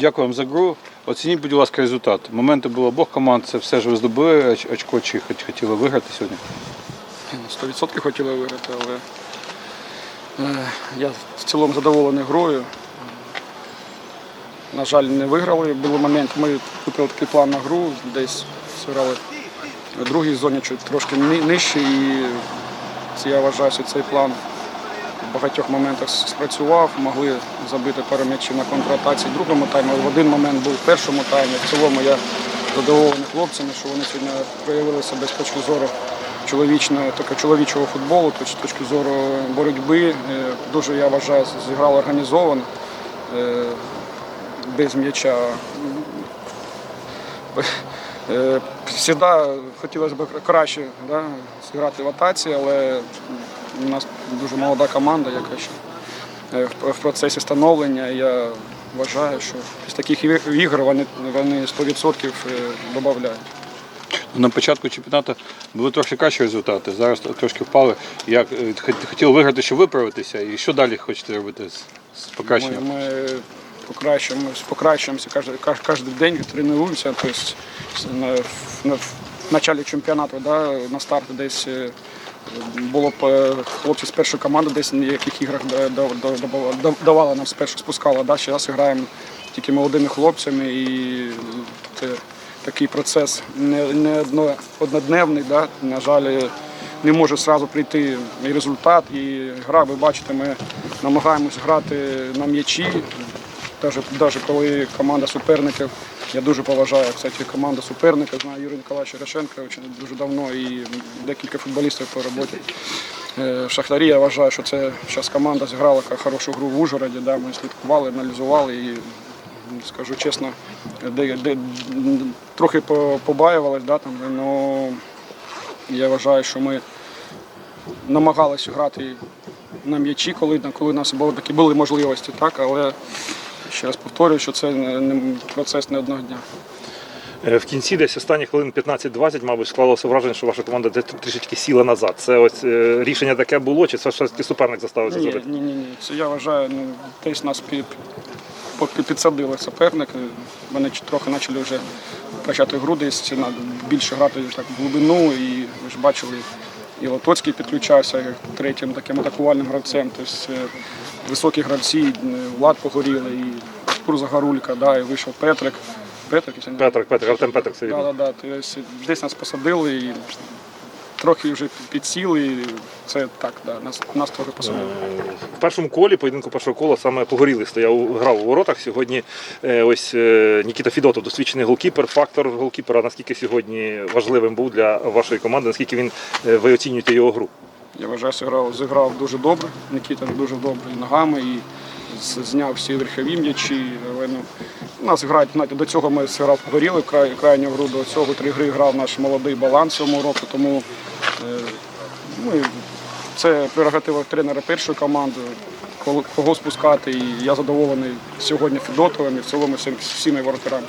Дякую вам за гру. Оцініть, будь ласка, результат. Моменти було обох команд, це все ж ви здобули оч- очко чи хотіли виграти сьогодні? 100% хотіли виграти, але е, я в цілому задоволений грою. На жаль, не виграли. Був момент, ми купили такий план на гру, десь зіграли в другій зоні трошки ни- нижче, і я вважаю, що цей план багатьох моментах спрацював, могли забити пару м'ячів на контратаці в другому таймі. але В один момент був в першому таймі. В цілому я задоволений хлопцями, що вони сьогодні проявили себе з точки зору чоловічного, чоловічого футболу, з точки зору боротьби. Е, Дуже я вважаю, зіграли організовано, е, без м'яча. Е, Всегда хотілося б краще да, зіграти в атаці, але у нас дуже молода команда, яка ще е, в- процесі становлення. Я вважаю, що з таких іг- ігор вони, вони 100% додають. На початку чемпіонату були трохи кращі результати, зараз трошки впали. Як е, хот- хотіли виграти, щоб виправитися, і що далі хочете робити з, з Ми, покращенням? ми покращуємо, покращуємося кожен, кожен день, тренуємося. Тобто на, на, в началі чемпіонату, да, на старті десь е, було б е, хлопці з першої команди, десь в яких іграх да- да- да- давали- да- давали нам спершу спускали. Да, зараз граємо тільки молодими хлопцями і це такий процес не, не одно, однодневний. Да, на жаль, не може одразу прийти і результат, і гра, ви бачите, ми намагаємось грати на м'ячі. Навіть коли команда суперників, я дуже поважаю кстати, команду суперника, знаю Юрія Ніколаєвича Ярошенка дуже давно і декілька футболістів по роботі. Е, В Шахтарі я вважаю, що це зараз команда зіграла хорошу гру в Ужгороді, да, ми слідкували, аналізували і скажу чесно, де, де, трохи по- побаювалась, да, але я вважаю, що ми намагалися грати на м'ячі, коли, коли у нас були такі були можливості, так, але ще раз повторюю, що це процес не одного дня. Е, В кінці десь останні хвилин 15-20, мабуть, склалося враження, що ваша команда трішечки сіла назад. Це ось е, рішення таке було, чи це все-таки суперник заставив це Ні, зробити? ні, ні, ні. Це я вважаю, ну, десь нас підсадили суперник. Вони трохи почали вже почати гру десь більше грати так в глибину. І ви ж бачили, і Лотоцький підключався як третім таким атакувальним гравцем. Тобто е, високі гравці, е, Влад Погоріли, і Загорулька, да, і вийшов Петрик. Петрик, Петрик, Петрик, Артем Петрик сидів. Да, так, да, да. Тобто десь нас посадили і трохи вже підсіли. І це так, да, нас, нас трохи посадили. В першому колі, поєдинку першого кола, саме погорілий стояв, грав у воротах. Сьогодні е, ось е, Нікіта Фідотов, досвідчений голкіпер, фактор голкіпера. Наскільки сьогодні важливим був для вашої команди, наскільки він е, ви оцінюєте його гру? Я вважаю, зіграв, зіграв дуже добре. Нікіта дуже добре і ногами і зняв всі верхові м'ячі. Ну, у нас грають, знаєте, до цього ми зіграв горіли край, крайню гру, до цього три гри грав наш молодий баланс цьому року. Тому е, ну, це прерогатива тренера першої команди, кого, спускати. І я задоволений сьогодні Федотовим і в цілому всіми воротарами.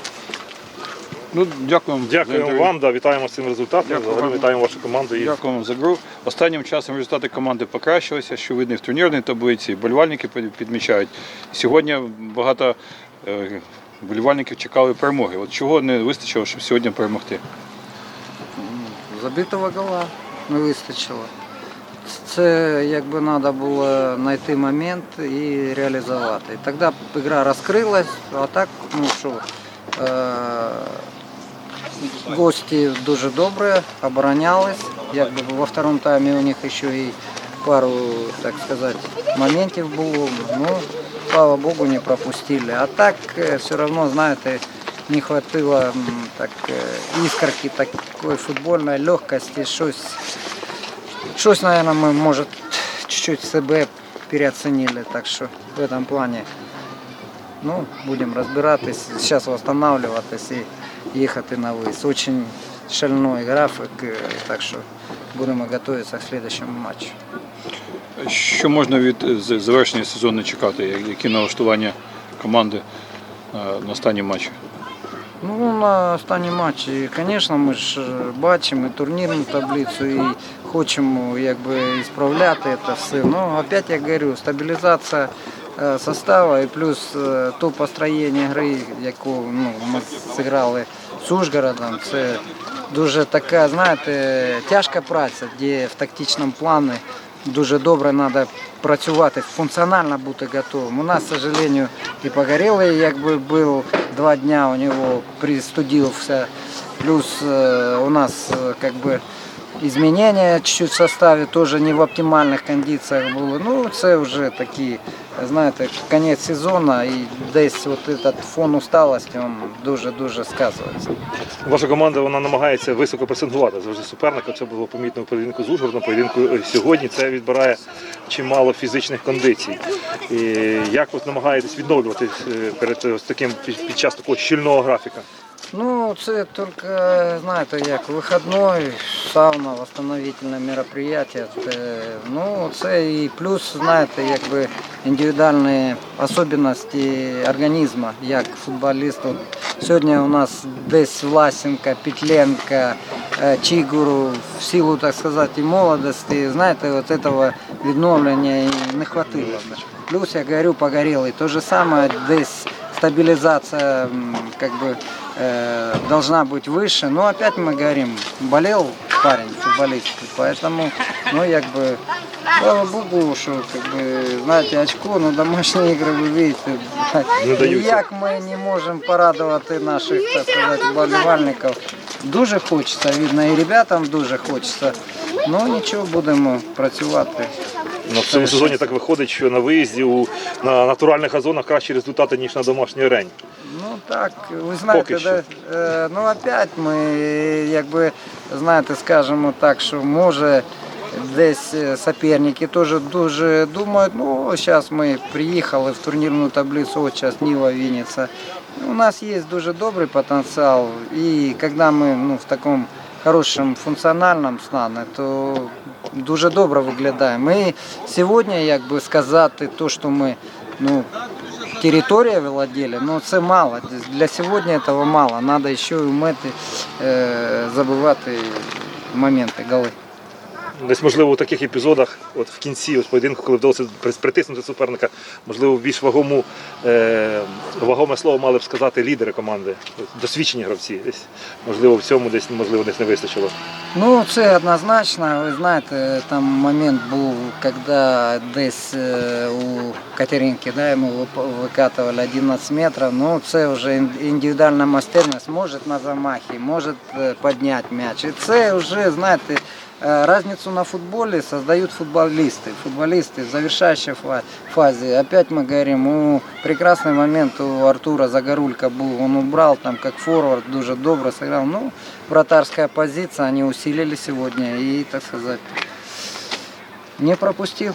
Ну, за Дякуємо вам, да, вітаємо з цим результатом. Дякую Взагалі вам. вітаємо вашу команду. І Дякую вам за гру. Останнім часом результати команди покращилися, що видно в турнірній таблиці, болівальники підмічають. Сьогодні багато е, болівальників чекали перемоги. От чого не вистачило, щоб сьогодні перемогти? Забитого гола не вистачило. Це якби треба було знайти момент і реалізувати. І тоді гра розкрилась, а так, ну що, е- гості дуже добре оборонялись. Якби во второму таймі у них ще і пару, так сказати, моментів було. Ну, слава Богу, не пропустили. А так е, все одно, знаєте, не хватило м, так, е, іскорки такої футбольної легкості, щось, щось, наверное, ми, може, чуть-чуть себе переоценили. Так що в этом плані ну, будемо розбиратись, зараз восстанавливатись і їхати на виїзд. Очень шальной графік, е, так що будемо готуватися к следующему матчу. Що можна від е, завершення сезону чекати? Які налаштування команди е, на останній матчі? Ну, на останній матчі, звісно, ми ж е, бачимо і турнірну таблицю і хочемо якби ісправляти це все. Ну, опять я говорю, стабілізація состава і плюс е, то построєння гри, яку ну, ми зіграли з Ужгородом, це дуже така, знаєте, тяжка праця, де в тактичному плані дуже добре треба працювати, функціонально бути готовим. У нас, к сожалению, і Погорелий якби був два дня, у нього пристудився, плюс е, у нас е, как бы изменения чуть-чуть в составе тоже не в оптимальних кондиціях були. Ну, це вже такі, знаєте, кінець сезону і десь от этот фон усталості він дуже-дуже сказується. Ваша команда вона намагається високо пресингувати завжди суперника. Це було помітно в поєдинку з Ужгородом, поєдинку е, сьогодні. Це відбирає чимало фізичних кондицій. І як ви намагаєтесь відновлюватись е, перед ось таким під час такого щільного графіка? Ну, це тільки, знаєте, як вихідний, сауна, восстановительне мероприятие. Це, ну, це і плюс, знаєте, якби індивідуальні особливості організму, як футболіст. От сьогодні у нас десь Власенко, Петленко, е, Чигуру, в силу, так сказати, і молодості, знаєте, от этого відновлення і не хватило. Плюс, я говорю, погорелый. То же самое, десь стабилизация м, как бы э, должна быть выше. Но опять мы говорим, болел парень, футболист, поэтому, ну, як бы, слава богу, що, как бы, знаете, очко, ну, домашні ігри, ви видите, Не даються. як ми не можемо порадувати наших, так сказати, болівальників. Дуже хочеться, видно, і ребятам дуже хочеться. Ну, нічого, будемо працювати. Ну, в цьому сезоні так виходить, що на виїзді у на натуральних газонах кращі результати, ніж на домашній арені. Ну так, ви знаєте, Поки що. да, е, ну опять ми, якби, знаєте, скажемо так, що може десь е, суперники теж дуже думають, ну зараз ми приїхали в турнірну таблицю, от зараз Ніва Вінниця. У нас є дуже добрий потенціал, і коли ми ну, в такому хорошому функціональному стані, то дуже добре виглядаємо. І сьогодні, як би сказати, то, що ми ну, территория владели, но це мало. Для сьогодні этого мало. Надо ще й вміти е, забивати моменти, голи. Десь, можливо, у таких епізодах, от в кінці ось поєдинку, коли вдалося притиснути суперника, можливо, більш вагому, е, вагоме слово мали б сказати лідери команди, досвідчені гравці. Десь, можливо, в цьому десь, можливо, десь не вистачило. Ну, це однозначно. Ви знаєте, там момент був, коли десь е, у Катеринки, да, йому викатували 11 метрів. Ну, це вже індивідуальна майстерність, може на замахі, може е, підняти м'яч. І це вже, знаєте, разницу на футболе создают футболисты. Футболисты в завершающей фа- фазе. Опять мы говорим, у прекрасный момент у Артура Загорулька был. Он убрал там как форвард, дуже добро сыграл. Ну, вратарская позиция, они усилили сегодня и, так сказать, не пропустил.